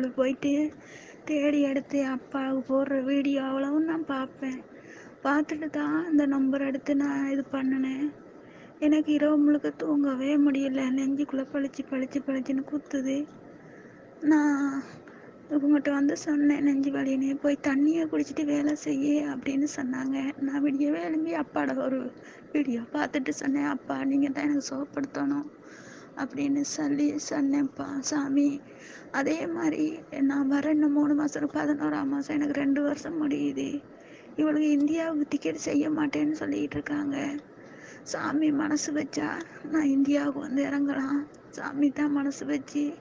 டியூட்டிக்குள்ளே போயிட்டு தேடி எடுத்து அப்பாவுக்கு போடுற வீடியோ அவ்வளவும் நான் பார்ப்பேன். பார்த்துட்டு தான் இந்த நம்பர் எடுத்து நான் இது பண்ணினேன். எனக்கு இரவு முழுக்க தூங்கவே முடியல. நெஞ்சுக்குள்ளே பழிச்சு பழிச்சு பழிச்சுன்னு குத்துது. நான் இவங்ககிட்ட வந்து சொன்னேன் நெஞ்சு வலினே போய் தண்ணியை குடிச்சிட்டு வேலை செய்ய அப்படின்னு சொன்னாங்க. நான் விடியவே எழும்பி அப்பாவோட ஒரு வீடியோ பார்த்துட்டு சொன்னேன் அப்பா நீங்கள் தான் எனக்கு சோப்படுத்தணும் அப்படின்னு சொல்லி சொன்னேன்ப்பா சாமி. அதே மாதிரி நான் வர இன்னும் மூணு மாதம் பதினோராம் மாதம் எனக்கு ரெண்டு வருஷம் முடியுது. இவளுக்கு இந்தியாவுக்கு டிக்கெட் செய்ய மாட்டேன்னு சொல்லிட்டு இருக்காங்க. சாமி மனசு வச்சா நான் இந்தியாவுக்கு வந்து இறங்கலாம். சாமி தான் மனசு வச்சு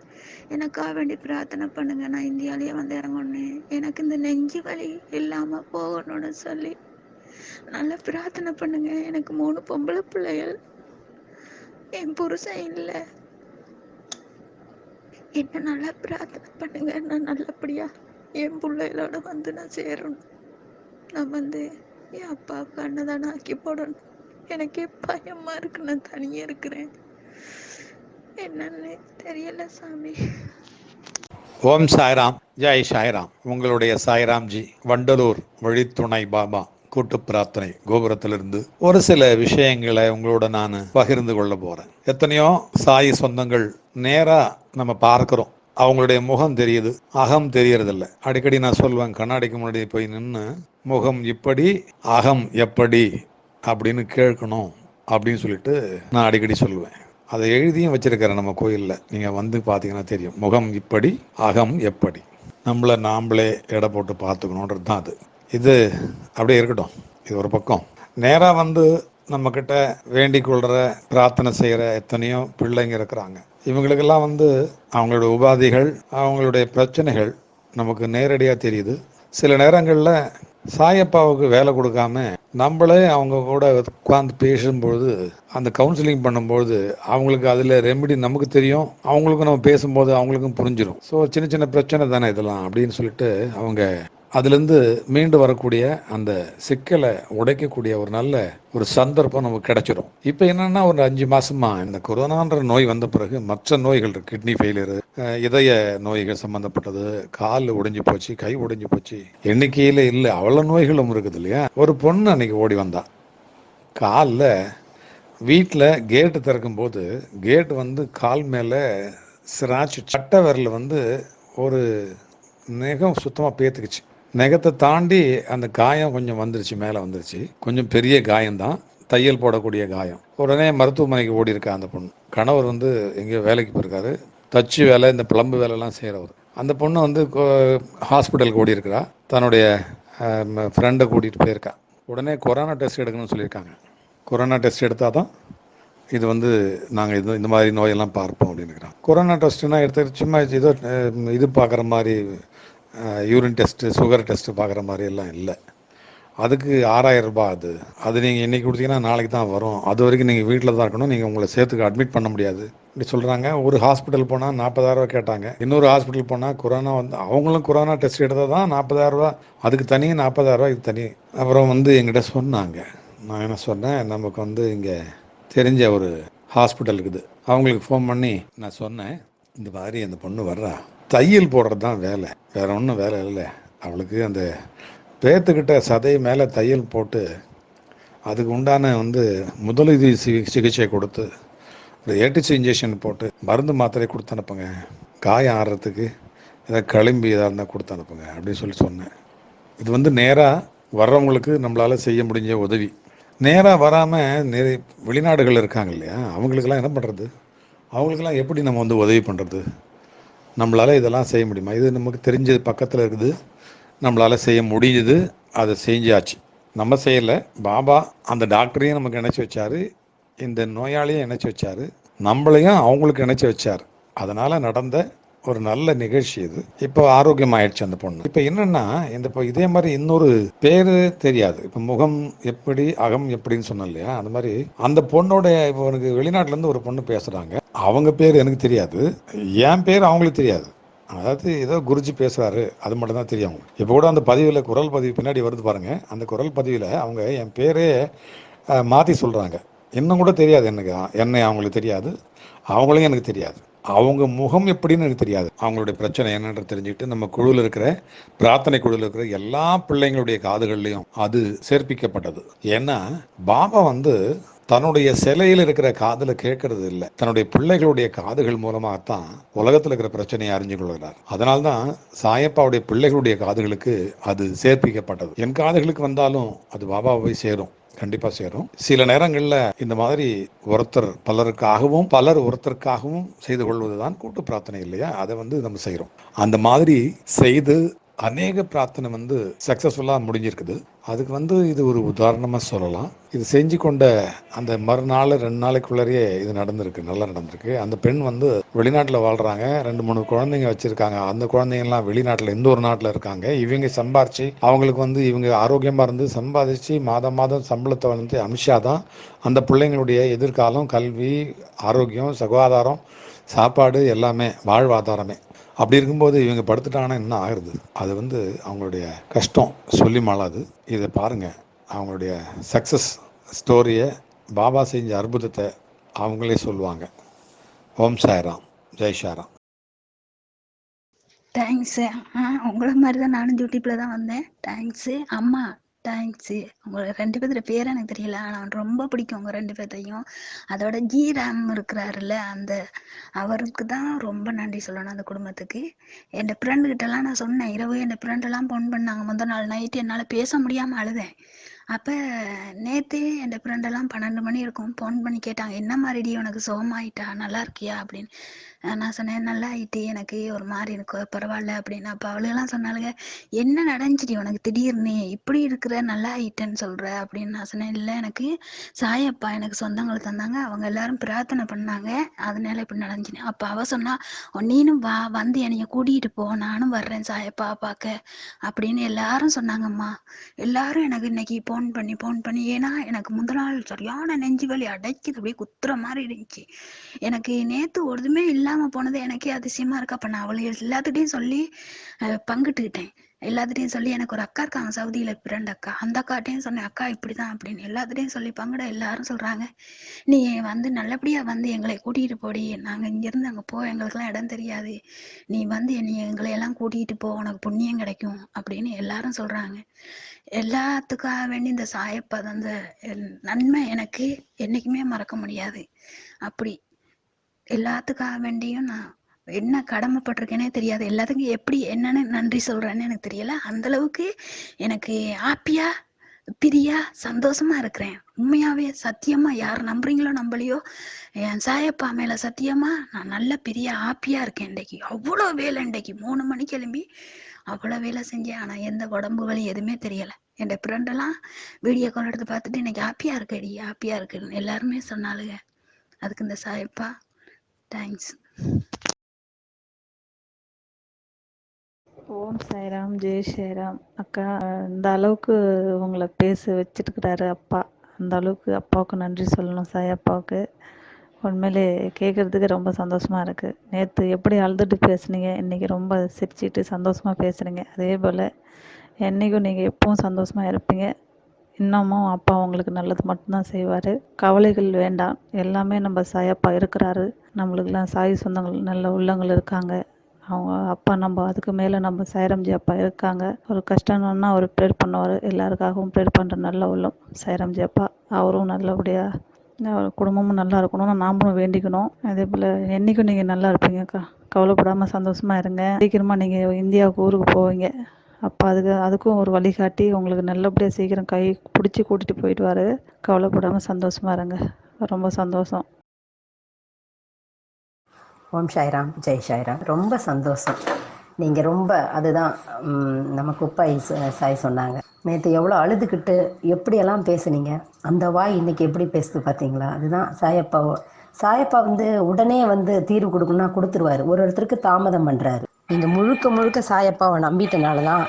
எனக்காக வேண்டி பிரார்த்தனை பண்ணுங்க. நான் இந்தியாவிலேயே வந்து இறங்கணும் எனக்கு இந்த நெஞ்சு வலி இல்லாமல் போகணும்னு சொல்லி நல்லா பிரார்த்தனை பண்ணுங்க. எனக்கு மூணு பொம்பளை பிள்ளைகள். என் புருஷன் இல்லை. என்ன நல்லா பிரார்த்தனை பண்ணுங்க. நான் நல்லபடியா என் பிள்ளைகளோட வந்து நான் சேரணும். நான் வந்து என் அப்பாவுக்கு அன்னதானம் ஆக்கி போடணும். எனக்கே பயமா இருக்கு. நான் தனியாக இருக்கிறேன். என்னன்னு தெரியல சாமி. ஓம் சாய்ராம். ஜெய் சாய்ராம். உங்களுடைய சாய்ராம்ஜி வண்டலூர் வழித்துணை பாபா. கூட்டு பிரார்த்தனை கோபுரத்திலிருந்து ஒரு சில விஷயங்களை உங்களோட நான் பகிர்ந்து கொள்ள போறேன். எத்தனையோ சாய் சொந்தங்கள் நேரா நம்ம பார்க்கிறோம். அவங்களுடைய முகம் தெரியுது அகம் தெரியறதில்ல. அடிக்கடி நான் சொல்லுவேன் கண்ணாடிக்கு முன்னாடி போய் நின்று முகம் இப்படி அகம் எப்படி? அப்படின்னு கேட்கணும் அப்படின்னு சொல்லிட்டு நான் அடிக்கடி சொல்லுவேன். அதை எழுதியும் வச்சிருக்கிறேன் நம்ம கோயிலில் நீங்கள் வந்து பார்த்தீங்கன்னா தெரியும் முகம் இப்படி அகம் எப்படி? நம்மளை நாம்ளே எடை போட்டு பார்த்துக்கணுன்றது தான் அது. இது அப்படியே இருக்கட்டும். இது ஒரு பக்கம். நேராக வந்து நம்மக்கிட்ட வேண்டிக் கொள்கிற பிரார்த்தனை செய்கிற எத்தனையோ பிள்ளைங்க இருக்கிறாங்க. இவங்களுக்கெல்லாம் வந்து அவங்களோட உபாதிகள் அவங்களுடைய பிரச்சனைகள் நமக்கு நேரடியாக தெரியுது. சில நேரங்களில் சாயப்பாவுக்கு வேலை கொடுக்காம நம்மளே அவங்க கூட உட்காந்து பேசும்பொழுது அந்த கவுன்சிலிங் பண்ணும்போது அவங்களுக்கு அதில் ரெமெடி நமக்கு தெரியும். அவங்களுக்கும் நம்ம பேசும்போது அவங்களுக்கும் புரிஞ்சிடும் ஸோ சின்ன சின்ன பிரச்சனை தானே இதெல்லாம் அப்படின்னு சொல்லிட்டு அவங்க அதுலேருந்து மீண்டு வரக்கூடிய அந்த சிக்கலை உடைக்கக்கூடிய ஒரு நல்ல ஒரு சந்தர்ப்பம் நமக்கு கிடைச்சிடும் இப்போ என்னென்னா ஒரு அஞ்சு மாதமாக இந்த கொரோனான்ற நோய் வந்த பிறகு மற்ற நோய்கள் இருக்குது கிட்னி ஃபெயிலியரு இதய நோய்கள் சம்மந்தப்பட்டது கால் உடைஞ்சு போச்சு கை உடைஞ்சு போச்சு எண்ணிக்கையில இல்லை அவ்வளோ நோய்களும் இருக்குது இல்லையா? ஒரு பொண்ணு அன்னைக்கு ஓடி வந்தா. காலில் வீட்டில் கேட்டு திறக்கும்போது கேட் வந்து கால் மேலே சிராச்சு சட்டை விரல் வந்து ஒரு நெகம் சுத்தமாக பேத்துக்குச்சு. நெகத்தை தாண்டி அந்த காயம் கொஞ்சம் வந்துருச்சு மேலே வந்துருச்சு. கொஞ்சம் பெரிய காயம்தான். தையல் போடக்கூடிய காயம். உடனே மருத்துவமனைக்கு ஓடி இருக்கா அந்த பொண்ணு. கணவர் வந்து எங்கேயோ வேலைக்கு போயிருக்காரு. தச்சு வேலை இந்த பிளம்பு வேலைலாம் செய்கிறவர் அந்த பொண்ணு வந்து ஹாஸ்பிட்டலுக்கு ஓடி இருக்கிறா தன்னுடைய ஃப்ரெண்டை கூட்டிகிட்டு போயிருக்கா. உடனே கொரோனா டெஸ்ட் எடுக்கணும்னு சொல்லியிருக்காங்க. கொரோனா டெஸ்ட் எடுத்தால் தான் இது வந்து நாங்கள் இது இந்த மாதிரி நோயெல்லாம் பார்ப்போம் அப்படின்னு கொரோனா டெஸ்ட்னா எடுத்து சும்மா ஏதோ இது பார்க்குற மாதிரி யூரின் டெஸ்ட்டு சுகர் டெஸ்ட்டு பார்க்குற மாதிரி எல்லாம் இல்லை. அதுக்கு ஆறாயிரம் ரூபாய் அது அது நீங்கள் இன்றைக்கி கொடுத்தீங்கன்னா நாளைக்கு தான் வரும். அது வரைக்கும் நீங்கள் வீட்டில் தான் இருக்கணும். நீங்கள் உங்களை சேர்த்துக்கு அட்மிட் பண்ண முடியாது. இப்படி சொல்கிறாங்க ஒரு ஹாஸ்பிட்டல் போனால் நாற்பதாயிரரூவா கேட்டாங்க. இன்னொரு ஹாஸ்பிட்டல் போனால் கொரோனா வந்து அவங்களும் கொரோனா டெஸ்ட் எடுத்தால் தான் நாற்பதாயிரரூவா அதுக்கு தனி நாற்பதாயிரரூவா இது தனி. அப்புறம் வந்து எங்கிட்ட சொன்னாங்க. நான் என்ன சொன்னேன்? நமக்கு வந்து இங்கே தெரிஞ்ச ஒரு ஹாஸ்பிட்டல் இருக்குது. அவங்களுக்கு ஃபோன் பண்ணி நான் சொன்னேன். இந்த மாதிரி அந்த பொண்ணு வர்றா. தையல் போடுறது தான் வேலை. வேற ஒன்றும் வேலை இல்லை. அவளுக்கு அந்த பேத்துக்கிட்ட சதை மேலே தையல் போட்டு அதுக்கு உண்டான வந்து முதலுதவி சிகிச்சை கொடுத்து ஒரு ஏடிசி இன்ஜெக்ஷன் போட்டு மருந்து மாத்திரை கொடுத்து அனுப்புங்க. காயம் ஆடுறதுக்கு ஏதாவது களிம்பி எதாக இருந்தால் கொடுத்து அனுப்புங்க அப்படின்னு சொல்லி சொன்னேன். இது வந்து நேராக வர்றவங்களுக்கு நம்மளால் செய்ய முடிஞ்ச உதவி. நேராக வராமல் நிறைய வெளிநாடுகள் இருக்காங்க இல்லையா? அவங்களுக்கெல்லாம் என்ன பண்ணுறது அவங்களுக்கெல்லாம் எப்படி நம்ம வந்து உதவி பண்ணுறது நம்மளால் இதெல்லாம் செய்ய முடியுமா? இது நமக்கு தெரிஞ்சது பக்கத்தில் இருக்குது. நம்மளால் செய்ய முடியுது அதை செஞ்சாச்சு. நம்ம செய்யலை. பாபா அந்த டாக்டரையும் நமக்கு இணைச்சி வச்சாரு. இந்த நோயாளியும் இணைச்சி வச்சாரு. நம்மளையும் அவங்களுக்கு இணைச்சி வச்சார். அதனால் நடந்த ஒரு நல்ல நிகழ்ச்சி இது. இப்போ ஆரோக்கியம் ஆயிடுச்சு அந்த பொண்ணு. இப்போ என்னன்னா இந்த இப்போ இதே மாதிரி இன்னொரு பேரு தெரியாது. இப்போ முகம் எப்படி அகம் எப்படின்னு சொன்னோம் இல்லையா? அந்த மாதிரி அந்த பொண்ணோட இப்போ எனக்கு வெளிநாட்டுல இருந்து ஒரு பொண்ணு பேசுறாங்க. அவங்க பேர் எனக்கு தெரியாது. என் பேர் அவங்களுக்கு தெரியாது. அதாவது ஏதோ குருஜி பேசுகிறாரு அது மட்டும் தான் தெரியும் அவங்களுக்கு. இப்போ கூட அந்த பதிவில் குரல் பதிவு பின்னாடி வருது பாருங்கள் அந்த குரல் பதிவில் அவங்க என் பேரே மாற்றி சொல்கிறாங்க இன்னும் கூட தெரியாது எனக்கு. என்ன அவங்களுக்கு தெரியாது. அவங்களையும் எனக்கு தெரியாது. அவங்க முகம் எப்படின்னு எனக்கு தெரியாது. அவங்களுடைய பிரச்சனை என்னன்ற தெரிஞ்சுக்கிட்டு நம்ம குழுவில் இருக்கிற பிரார்த்தனை குழுவில் இருக்கிற எல்லா பிள்ளைங்களுடைய காதுகள்லையும் அது சேர்ப்பிக்கப்பட்டது. ஏன்னா பாபா வந்து தன்னுடைய சிலையில் இருக்கிற காதில் கேட்கறது இல்லை. தன்னுடைய பிள்ளைகளுடைய காதுகள் மூலமாகத்தான் உலகத்தில் இருக்கிற பிரச்சனையை அறிஞ்சு கொள்கிறார். அதனால்தான் சாயப்பாவுடைய பிள்ளைகளுடைய காதுகளுக்கு அது சேர்ப்பிக்கப்பட்டது. என் காதுகளுக்கு வந்தாலும் அது பாபாவை சேரும். கண்டிப்பா சேரும். சில நேரங்களில் இந்த மாதிரி ஒருத்தர் பலருக்காகவும் பலர் ஒருத்தருக்காகவும் செய்து கொள்வதுதான் கூட்டு பிரார்த்தனை இல்லையா? அதை வந்து நம்ம செய்கிறோம் அந்த மாதிரி செய்து அநேக பிரார்த்தனை வந்து சக்ஸஸ்ஃபுல்லாக முடிஞ்சிருக்குது. அதுக்கு வந்து இது ஒரு உதாரணமாக சொல்லலாம். இது செஞ்சு கொண்ட அந்த மறுநாள் ரெண்டு நாளைக்குள்ளேயே இது நடந்திருக்கு நல்லா நடந்திருக்கு. அந்த பெண் வந்து வெளிநாட்டில் வாழ்கிறாங்க ரெண்டு மூணு குழந்தைங்க வச்சுருக்காங்க. அந்த குழந்தைங்கலாம் வெளிநாட்டில் எந்த ஒரு நாட்டில் இருக்காங்க? இவங்க சம்பாரித்து அவங்களுக்கு வந்து இவங்க ஆரோக்கியமாக இருந்து சம்பாதிச்சு மாதம் மாதம் சம்பளத்தை வந்து அமித்ஷா தான் அந்த பிள்ளைங்களுடைய எதிர்காலம் கல்வி ஆரோக்கியம் சுகாதாரம் சாப்பாடு எல்லாமே வாழ்வாதாரமே. அப்படி இருக்கும்போது இவங்க படுத்துட்டாங்கன்னா என்ன ஆகுறது. அது வந்து அவங்களுடைய கஷ்டம். சொல்லி மாளாது. இதை பாருங்கள் அவங்களுடைய சக்ஸஸ் ஸ்டோரியை பாபா செஞ்ச அற்புதத்தை அவங்களே சொல்லுவாங்க. ஓம் சாய்ராம். ஜெய் ஷாராம் தேங்க்ஸு ஆ உங்களை மாதிரி தான் நானும் டியூட்டிப்பில் தான் வந்தேன். தேங்க்ஸு அம்மா தேங்க்ஸு உங்களை ரெண்டு பேர்த்துல பேர் எனக்கு தெரியல. ஆனால் ரொம்ப பிடிக்கும் உங்கள் ரெண்டு பேர்த்தையும். அதோட ஜீராம் இருக்கிறாருல்ல அந்த அவருக்கு தான் ரொம்ப நன்றி சொல்லணும் அந்த குடும்பத்துக்கு. என் ஃப்ரெண்டுக்கிட்டலாம் நான் சொன்னேன். இரவு என் ஃப்ரெண்டெல்லாம் ஃபோன் பண்ணாங்க. முந்த நாள் நைட்டு என்னால் பேச முடியாமல் அழுதேன். அப்போ நேற்று என் ஃப்ரெண்டெல்லாம் பன்னெண்டு மணி இருக்கும். ஃபோன் பண்ணி கேட்டாங்க என்ன மாதிரிடி உனக்கு சுகமாயிட்டா நல்லா இருக்கியா? அப்படின்னு. நான் சொன்னேன் நல்லா ஆயிட்டு எனக்கு ஒரு மாதிரி இருக்கு பரவாயில்ல அப்படின்னு. அப்போ அவளுகெல்லாம் சொன்னாலுங்க என்ன நடந்துச்சுடி உனக்கு திடீர்னு? இப்படி இருக்கிற நல்லா ஆயிட்டேன்னு சொல்கிற அப்படின்னு நான் சொன்னேன் இல்லை எனக்கு சாயப்பா எனக்கு சொந்தங்கள் தந்தாங்க அவங்க எல்லாரும் பிரார்த்தனை பண்ணாங்க அதனால இப்படி நடந்துச்சுன்னு. அப்போ அவள் சொன்னா நீனும் வா வந்து என்னைய கூட்டிகிட்டு போ நானும் வர்றேன் சாயப்பா பார்க்க அப்படின்னு எல்லாரும் சொன்னாங்கம்மா. எல்லாரும் எனக்கு இன்னைக்கு ஃபோன் பண்ணி ஃபோன் பண்ணி ஏன்னா எனக்கு முந்தின நாள் சரியான நெஞ்சு வலி அடைக்குது அப்படியே குத்துற மாதிரி இருந்துச்சு. எனக்கு நேற்று ஒருதுமே இல்லாமல் போனது எனக்கே அதிசயமாக இருக்கு. அப்போ நான் அவளை எல்லாத்துட்டையும் சொல்லி பங்கிட்டுக்கிட்டேன். எல்லாத்துட்டையும் சொல்லி எனக்கு ஒரு அக்கா இருக்காங்க சவுதியில பிறண்ட அக்கா. அந்த அக்காட்டையும் சொன்னேன் அக்கா இப்படிதான் அப்படின்னு. எல்லாத்துட்டையும் சொல்லிப்பாங்கடா எல்லாரும் சொல்றாங்க. நீ வந்து நல்லபடியா வந்து எங்களை கூட்டிட்டு போடி. நாங்க இங்கேருந்து அங்கே அங்க போ எங்களுக்கெல்லாம் இடம் தெரியாது. நீ வந்து நீ எங்களை எல்லாம் கூட்டிட்டு போ. உனக்கு புண்ணியம் கிடைக்கும் அப்படின்னு எல்லாரும் சொல்றாங்க. எல்லாத்துக்காக வேண்டி இந்த சாயப்பா அந்த நன்மை எனக்கு என்னைக்குமே மறக்க முடியாது. அப்படி எல்லாத்துக்காக வேண்டியும் நான் என்ன கடமைப்பட்டிருக்கேனே தெரியாது. எல்லாத்துக்கும் எப்படி என்னன்னு நன்றி சொல்றேன்னு எனக்கு தெரியல. அந்த அளவுக்கு எனக்கு ஹாப்பியா பிரியா சந்தோஷமா இருக்கிறேன். உண்மையாவே சத்தியமா யார் நம்புறீங்களோ நம்பலையோ என் சாயப்பா மேல சத்தியமா நான் நல்ல பெரிய ஹாப்பியா இருக்கேன் இன்றைக்கு. அவ்வளோ வேலை இன்றைக்கு. மூணு மணிக்கு கிளம்பி அவ்வளோ வேலை செஞ்சேன். ஆனா எந்த உடம்பு வலி எதுவுமே தெரியல. என் ஃப்ரெண்டெல்லாம் வீடியோ கால் எடுத்து பார்த்துட்டு இன்னைக்கு ஹாப்பியா இருக்கடி ஹாப்பியா இருக்குன்னு எல்லாருமே சொன்னாலுங்க அதுக்கு இந்த சாயப்பா தேங்க்ஸ் ஓம் சாய்ராம் ஜெய் சாய்ராம். அக்கா இந்த அளவுக்கு உங்களை பேச வச்சிருக்கிறாரு அப்பா. அந்த அளவுக்கு அப்பாவுக்கு நன்றி சொல்லணும் சாய் அப்பாவுக்கு. உண்மையிலே கேட்குறதுக்கு ரொம்ப சந்தோஷமா இருக்கு. நேற்று எப்படி அழுதுட்டு பேசுனீங்க? இன்னைக்கு ரொம்ப சிரிச்சிட்டு சந்தோஷமா பேசுறீங்க. அதே போல் என்னைக்கும் நீங்கள் எப்பவும் சந்தோஷமா இருப்பீங்க. இன்னமும் அப்பா உங்களுக்கு நல்லது மட்டும்தான் செய்வார். கவலைகள் வேண்டாம். எல்லாமே நம்ம சாயப்பா இருக்கிறாரு. நம்மளுக்கெல்லாம் சாய் சொந்தங்கள் நல்ல உள்ளங்கள் இருக்காங்க. அவங்க அப்பா நம்ம அதுக்கு மேலே நம்ம சைரம்ஜி அப்பா இருக்காங்க. ஒரு கஷ்டம்னா அவர் ப்ரேர் பண்ணுவார். எல்லாருக்காகவும் ப்ரேர் பண்ணுற நல்ல உள்ளம் சைரம்ஜி அப்பா. அவரும் நல்லபடியாக அவர் குடும்பமும் நல்லா இருக்கணும்னு நாமளும் வேண்டிக்கணும். அதே போல் என்றைக்கும் நீங்கள் நல்லா இருப்பீங்கக்கா. கவலைப்படாமல் சந்தோஷமாக இருங்க. சீக்கிரமாக நீங்கள் இந்தியாவுக்கு ஊருக்கு போவீங்க. அப்போ அதுக்கு அதுக்கும் ஒரு வழிகாட்டி உங்களுக்கு நல்லபடியாக சீக்கிரம் கை பிடிச்சி கூட்டிகிட்டு போயிடுவார். கவலைப்படாமல் சந்தோஷமாக இருங்க. ரொம்ப சந்தோஷம். ஓம் சாய்ராம் ஜெய் சாய்ராம். ரொம்ப சந்தோஷம். நீங்கள் ரொம்ப அதுதான் நம்ம குப்பாய் ச- சாய் சொன்னாங்க. நேற்று எவ்வளோ அழுதுகிட்டு எப்படியெல்லாம் பேசுனீங்க? அந்த வாய் இன்றைக்கி எப்படி பேசுது பார்த்தீங்களா அதுதான் சாயப்பாவோ சாயப்பா வந்து உடனே வந்து தீர்வு கொடுக்கணும்னா கொடுத்துருவாரு. ஒரு ஒருத்தருக்கு தாமதம் பண்ணுறாரு நீங்கள் முழுக்க முழுக்க சாயப்பாவை நம்பிட்டனால தான்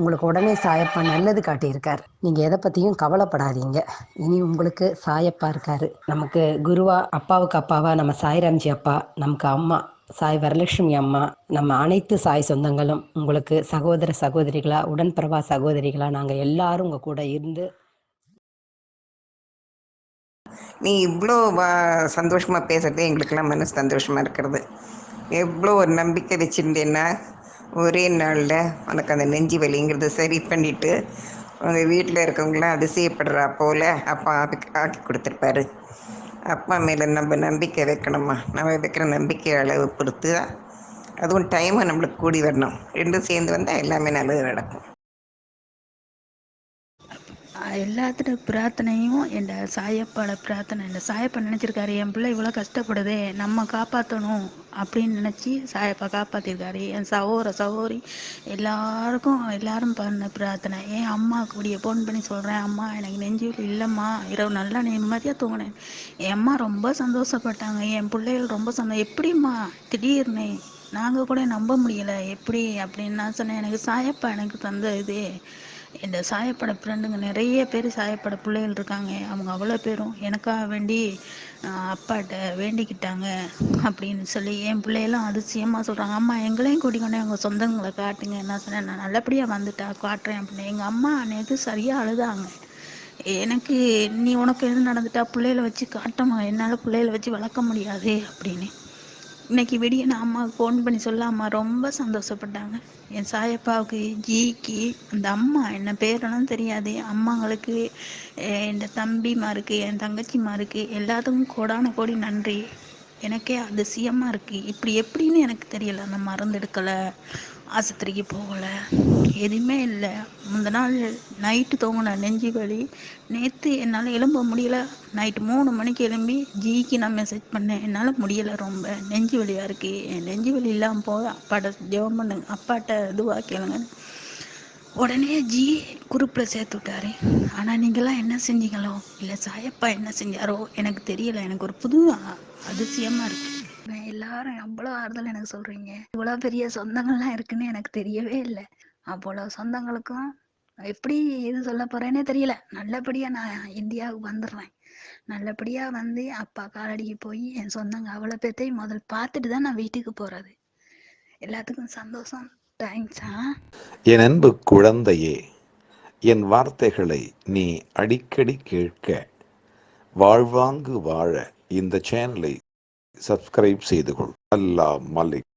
உங்களுக்கு உடனே சாயப்பா நல்லது காட்டியிருக்கார். நீங்கள் எதை பற்றியும் கவலைப்படாதீங்க. இனி உங்களுக்கு சாயப்பா இருக்காரு. நமக்கு குருவா அப்பாவுக்கு அப்பாவா நம்ம சாய்ராம்ஜி அப்பா நமக்கு அம்மா சாய் வரலட்சுமி அம்மா நம்ம அனைத்து சாய் சொந்தங்களும் உங்களுக்கு சகோதர சகோதரிகளா உடன்பிறவா சகோதரிகளா நாங்கள் எல்லாரும் உங்கள் கூட இருந்து நீ இவ்வளோ வா சந்தோஷமாக பேசுகிறதே எங்களுக்கெல்லாம் மனசு சந்தோஷமாக இருக்கிறது. எவ்வளோ ஒரு நம்பிக்கை வச்சுருந்தேன்னா ஒரே நாளில் உனக்கு அந்த நெஞ்சு வலிங்கிறத சரி பண்ணிவிட்டு உங்கள் வீட்டில் இருக்கவங்களாம் அதிசயப்படுறா போல் அப்பா ஆக்கி ஆக்கி கொடுத்துருப்பாரு. அப்பா மேலே நம்ம நம்பிக்கை வைக்கணுமா? நம்ம வைக்கிற நம்பிக்கை அளவு பொறுத்து தான் அதுவும் டைமும் நம்மளுக்கு கூடி வரணும். ரெண்டும் சேர்ந்து வந்தால் எல்லாமே நல்லது நடக்கும். எல்லாத்தோட பிரார்த்தனையும் என் சாயப்பாட பிரார்த்தனை இந்த சாயப்பா நினச்சிருக்காரு என் பிள்ளை இவ்வளோ கஷ்டப்படுதே நம்ம காப்பாற்றணும் அப்படின்னு நினச்சி சாயப்பா காப்பாற்றிருக்காரு என் சகோர சகோரி எல்லாருக்கும் எல்லாரும் பண்ண பிரார்த்தனை. என் அம்மா கூடிய ஃபோன் பண்ணி சொல்கிறேன் அம்மா எனக்கு நெஞ்சு வலி இல்லைம்மா. இரவு நல்லா நிம்மதியாக தூங்கினேன். என் அம்மா ரொம்ப சந்தோஷப்பட்டாங்க. என் பிள்ளைகள் ரொம்ப சந்தோஷம் எப்படிம்மா? திடீர்னு. நாங்கள் கூட நம்ப முடியலை. எப்படி? அப்படின்னு நான் சொன்னேன். எனக்கு சாயப்பா எனக்கு தந்த இது. இந்த சாயப்பட ஃப்ரெண்டுங்க நிறைய பேர் சாயப்பட பிள்ளைகள் இருக்காங்க. அவங்க அவ்வளோ பேரும் எனக்காக வேண்டி அப்பாட்ட வேண்டிக்கிட்டாங்க அப்படின்னு சொல்லி என் பிள்ளையெல்லாம் அதிசயமாக சொல்கிறாங்க அம்மா எங்களையும் கூட்டிக் கொண்டு அவங்க சொந்தங்களை காட்டுங்க. என்ன சொன்னேன் நான் நல்லபடியாக வந்துட்டா காட்டுறேன் அப்படின்னு. எங்கள் அம்மா நேற்று சரியாக அழுதாங்க. எனக்கு நீ உனக்கு எது நடந்துட்டா பிள்ளைகளை வச்சு காட்டமா? என்னால் பிள்ளைகளை வச்சு வளர்க்க முடியாது அப்படின்னு. இன்னைக்கு விடிய நான் அம்மாவுக்கு ஃபோன் பண்ணி சொல்ல அம்மா ரொம்ப சந்தோஷப்பட்டாங்க. என் சாயப்பாவுக்கு ஜிக்கு அந்த அம்மா என்ன பேரெல்லாம் தெரியாது. அம்மாங்களுக்கு என் தம்பிமாருக்கு என் தங்கச்சிமாருக்கு எல்லாத்துக்கும் கோடான கோடி நன்றி. எனக்கே அதிசயமாக இருக்குது இப்படி எப்படின்னு எனக்கு தெரியல. அந்த மருந்து எடுக்கலை. ஆஸ்பத்திரிக்கு போகலை. எதுவுமே இல்லை. முந்த நாள் நைட்டு தூங்கின நெஞ்சு வலி. நேற்று என்னால் எழும்ப முடியல. நைட்டு மூணு மணிக்கு எழும்பி ஜிக்கு நான் மெசேஜ் பண்ணேன். என்னால் முடியலை ரொம்ப. நெஞ்சு வலியாக இருக்குது என் நெஞ்சு வலி இல்லாமல் போக அப்பாட்ட ஜெபம் பண்ணுங்க அப்பாட்ட இதுவாக கேளுங்க. உடனே ஜி குரூப்பில் சேர்த்து விட்டாரு. ஆனால் நீங்களாம் என்ன செஞ்சீங்களோ? இல்லை சாயப்பா என்ன செஞ்சாரோ? எனக்கு தெரியல. எனக்கு ஒரு புது அதிசயமாக இருக்குது எல்லாரும் அவ்வளோ ஆறுதல் எனக்கு சொல்றீங்க? இவ்வளோ பெரிய சொந்தங்கள்லாம் இருக்குன்னு எனக்கு தெரியவே இல்லை. அவ்வளோ சொந்தங்களுக்கும் எப்படி இது சொல்ல போறேனே தெரியல. நல்லபடியா நான் இந்தியாவுக்கு வந்துடுறேன். நல்லபடியா வந்து அப்பா காலடிக்கு போய் என் சொந்தங்க அவ்வளோ பேர்த்தையும் முதல் பார்த்துட்டு தான் நான் வீட்டுக்கு போறது. எல்லாத்துக்கும் சந்தோஷம். தேங்க்ஸா என் அன்பு குழந்தையே என் வார்த்தைகளை நீ அடிக்கடி கேட்க வாழ்வாங்கு வாழ இந்த சேனலை சப்ஸ்கிரைப் செய்து கொள் அல்லாஹ் மலிக்.